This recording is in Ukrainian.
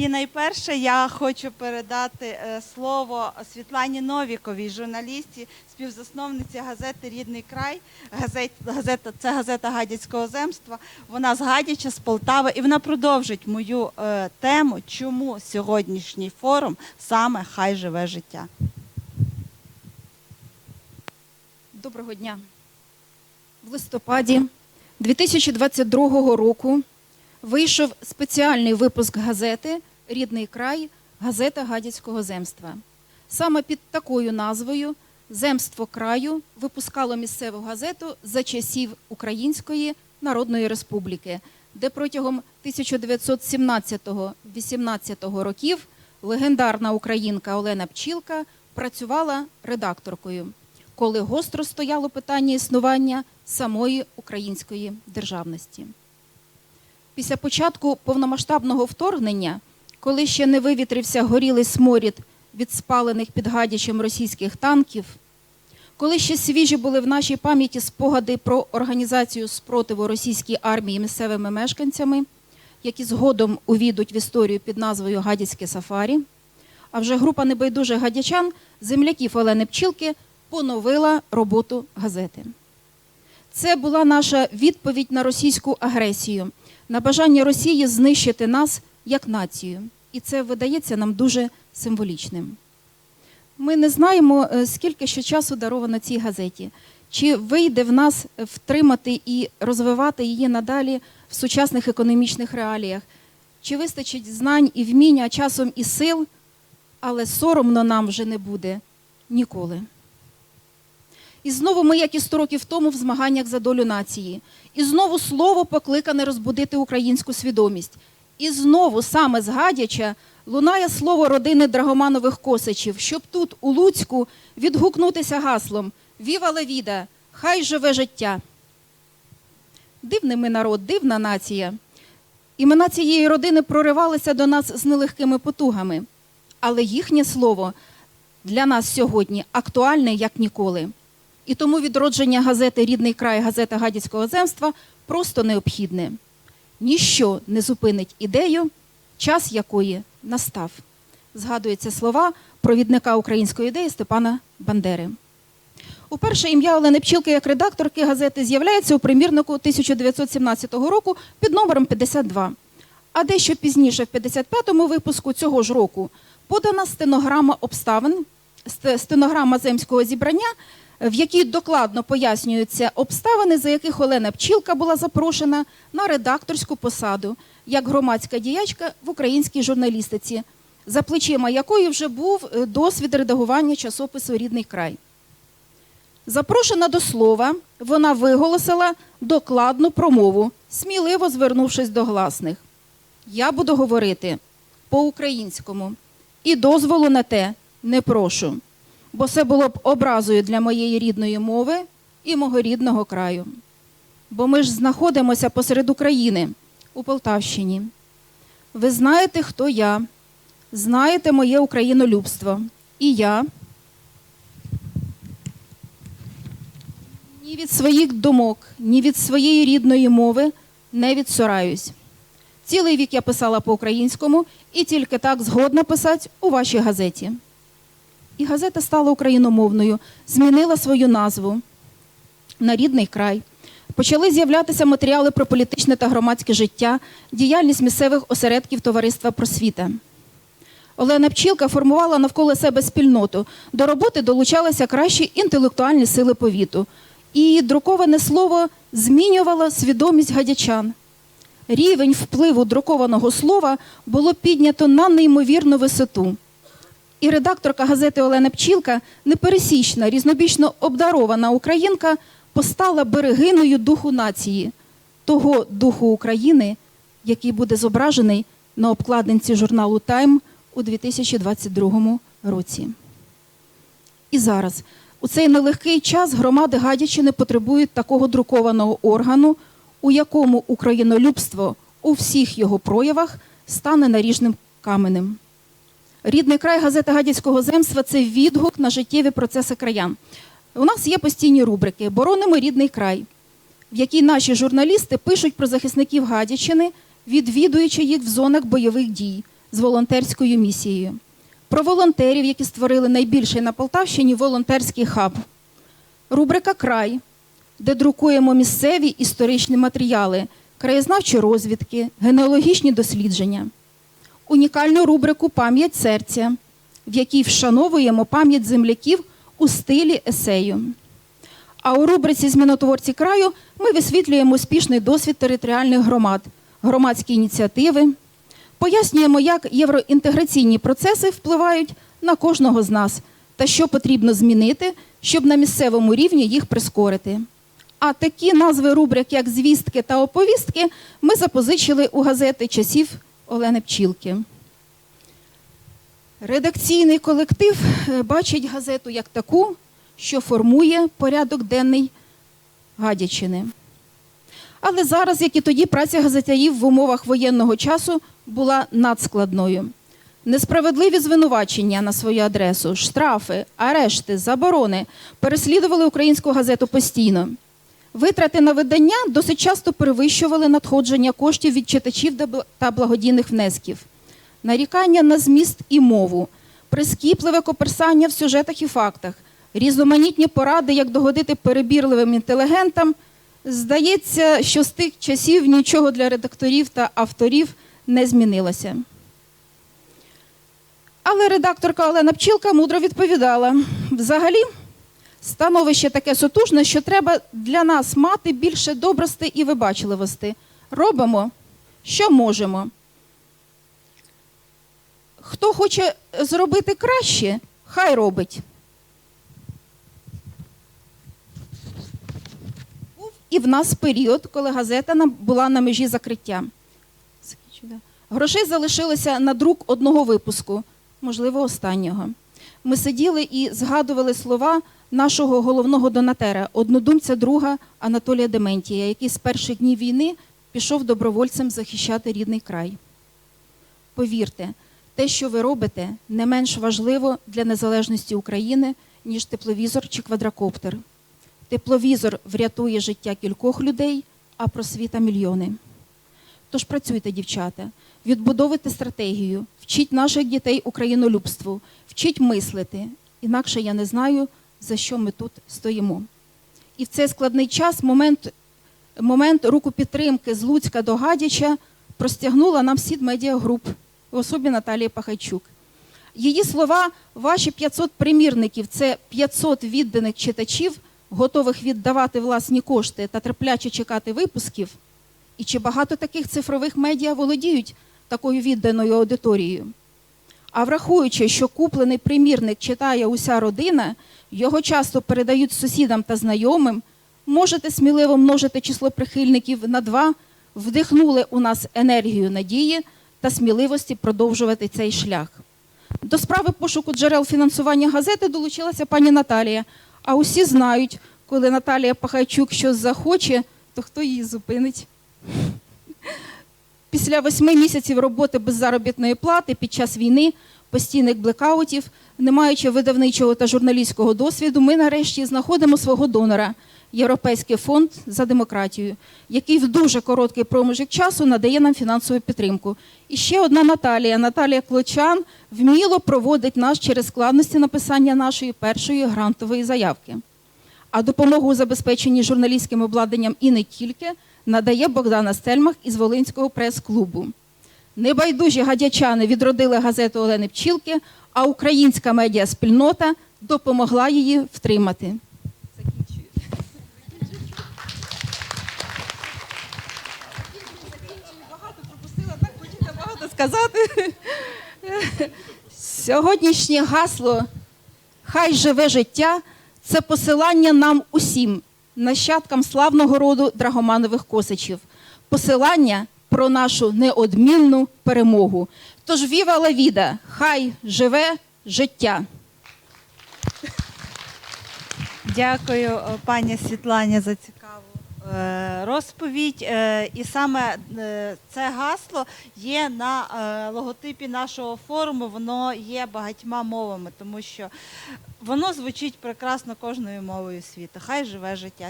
І найперше я хочу передати е, слово Світлані Новіковій, журналісті, співзасновниці газети Рідний край. Газет, газета, це газета Гадяцького земства. Вона з Гадяча, з Полтави, і вона продовжить мою е, тему, чому сьогоднішній форум саме хай живе життя. Доброго дня. В листопаді 2022 року вийшов спеціальний випуск газети Рідний край, газета Гадяцького земства. Саме під такою назвою Земство краю випускало місцеву газету за часів Української Народної Республіки, де протягом 1917-18 років легендарна українка Олена Пчілка працювала редакторкою коли гостро стояло питання існування самої української державності. Після початку повномасштабного вторгнення, коли ще не вивітрився горілий сморід від спалених під Гадячем російських танків, коли ще свіжі були в нашій пам'яті спогади про організацію спротиву російській армії місцевими мешканцями, які згодом увійдуть в історію під назвою Гадяцьке Сафарі, а вже група небайдужих гадячан, земляків Олени Пчілки, поновила роботу газети. Це була наша відповідь на російську агресію, на бажання Росії знищити нас як націю. І це видається нам дуже символічним. Ми не знаємо, е, скільки ще часу даровано цій газеті, чи вийде в нас втримати і розвивати її надалі в сучасних економічних реаліях, чи вистачить знань і вміння, часом і сил, але соромно нам вже не буде ніколи. І знову ми, як і 100 років тому, в змаганнях за долю нації. І знову слово покликане розбудити українську свідомість. І знову саме з Гадяча лунає слово родини Драгоманових Косачів, щоб тут, у Луцьку, відгукнутися гаслом Віва ла віда! Хай живе життя! Дивний ми народ, дивна нація. Імена цієї родини проривалися до нас з нелегкими потугами, але їхнє слово для нас сьогодні актуальне як ніколи. І тому відродження газети Рідний край, газета Гадяцького земства просто необхідне. Ніщо не зупинить ідею, час якої настав. Згадуються слова провідника української ідеї Степана Бандери. Уперше ім'я Олени Пчілки як редакторки газети з'являється у примірнику 1917 року під номером 52. А дещо пізніше, в 55-му випуску цього ж року, подана стенограма обставин, стенограма земського зібрання, в якій докладно пояснюються обставини, за яких Олена Пчілка була запрошена на редакторську посаду як громадська діячка в українській журналістиці, за плечима якої вже був е, досвід редагування часопису Рідний край. Запрошена до слова, вона виголосила докладну промову, сміливо звернувшись до гласних. Я буду говорити по-українському і дозволу на те не прошу, бо це було б образою для моєї рідної мови і мого рідного краю. Бо ми ж знаходимося посеред України у Полтавщині. Ви знаєте, хто я, знаєте моє українолюбство. І я ні від своїх думок, ні від своєї рідної мови не відсораюсь. Цілий вік я писала по-українському і тільки так згодна писати у вашій газеті. І газета стала україномовною, змінила свою назву на рідний край. Почали з'являтися матеріали про політичне та громадське життя, діяльність місцевих осередків товариства просвіта. Олена Пчілка формувала навколо себе спільноту. До роботи долучалися кращі інтелектуальні сили повіту. І друковане слово змінювало свідомість гадячан. Рівень впливу друкованого слова було піднято на неймовірну висоту. І редакторка газети Олена Пчілка, непересічна, різнобічно обдарована українка, постала берегиною духу нації, того духу України, який буде зображений на обкладинці журналу Тайм у 2022 році. І зараз, у цей нелегкий час, громади Гадячини потребують такого друкованого органу, у якому українолюбство у всіх його проявах стане наріжним каменем. Рідний край газета Гадяцького земства це відгук на життєві процеси краян. У нас є постійні рубрики Боронимо рідний край, в якій наші журналісти пишуть про захисників Гадячини, відвідуючи їх в зонах бойових дій, з волонтерською місією. Про волонтерів, які створили найбільший на Полтавщині волонтерський хаб. Рубрика Край, де друкуємо місцеві історичні матеріали, краєзнавчі розвідки, генеалогічні дослідження. Унікальну рубрику Пам'ять серця, в якій вшановуємо пам'ять земляків у стилі есею. А у рубриці Змінотворці краю ми висвітлюємо успішний досвід територіальних громад, громадські ініціативи, пояснюємо, як євроінтеграційні процеси впливають на кожного з нас та що потрібно змінити, щоб на місцевому рівні їх прискорити. А такі назви рубрик, як звістки та оповістки, ми запозичили у газети часів Олени Пчілки. Редакційний колектив е, бачить газету як таку, що формує порядок денний Гадячини. Але зараз, як і тоді, праця газетярів в умовах воєнного часу була надскладною. Несправедливі звинувачення на свою адресу, штрафи, арешти, заборони переслідували українську газету постійно. Витрати на видання досить часто перевищували надходження коштів від читачів та благодійних внесків. Нарікання на зміст і мову, прискіпливе коперсання в сюжетах і фактах, різноманітні поради, як догодити перебірливим інтелігентам. Здається, що з тих часів нічого для редакторів та авторів не змінилося. Але редакторка Олена Пчілка мудро відповідала: взагалі, становище таке сотужне, що треба для нас мати більше добрости і вибачливості. Робимо, що можемо. Хто хоче зробити краще, хай робить. Був і в нас період, коли газета була на межі закриття. Грошей залишилося на друк одного випуску, можливо, останнього. Ми сиділи і згадували слова нашого головного донатера, однодумця друга Анатолія Дементія, який з перших днів війни пішов добровольцем захищати рідний край. Повірте, те, що ви робите, не менш важливо для незалежності України, ніж тепловізор чи квадрокоптер. Тепловізор врятує життя кількох людей, а просвіта мільйони. Тож працюйте, дівчата, відбудовуйте стратегію, вчіть наших дітей українолюбству, вчіть мислити. Інакше я не знаю, за що ми тут стоїмо. І в цей складний час момент, момент руку підтримки з Луцька до Гадяча простягнула нам сід медіагруп в особі Наталії Пахайчук. Її слова, ваші 500 примірників це 500 відданих читачів, готових віддавати власні кошти та терпляче чекати випусків. І чи багато таких цифрових медіа володіють такою відданою аудиторією? А врахуючи, що куплений примірник читає уся родина, його часто передають сусідам та знайомим, можете сміливо множити число прихильників на два, вдихнули у нас енергію надії та сміливості продовжувати цей шлях. До справи пошуку джерел фінансування газети долучилася пані Наталія. А усі знають, коли Наталія Пахайчук щось захоче, то хто її зупинить? Після восьми місяців роботи без заробітної плати під час війни, постійних блекаутів, не маючи видавничого та журналістського досвіду, ми нарешті знаходимо свого донора Європейський фонд за демократію, який в дуже короткий проміжок часу надає нам фінансову підтримку. І ще одна Наталія, Наталія Клочан, вміло проводить нас через складності написання нашої першої грантової заявки. А допомогу у забезпеченні журналістським обладнанням і не тільки надає Богдана Стельмах із Волинського прес-клубу. Небайдужі гадячани відродили газету Олени Пчілки, а українська медіаспільнота допомогла її втримати. Сказати. Сьогоднішнє гасло Хай живе життя це посилання нам усім, нащадкам славного роду Драгоманових Косичів. Посилання про нашу неодмінну перемогу. Тож віва ла віда, хай живе життя. Дякую, е, пані Світлані, за цікаву е, розповідь. Е, І саме це гасло є на логотипі нашого форуму. Воно є багатьма мовами, тому що воно звучить прекрасно кожною мовою світу. Хай живе життя.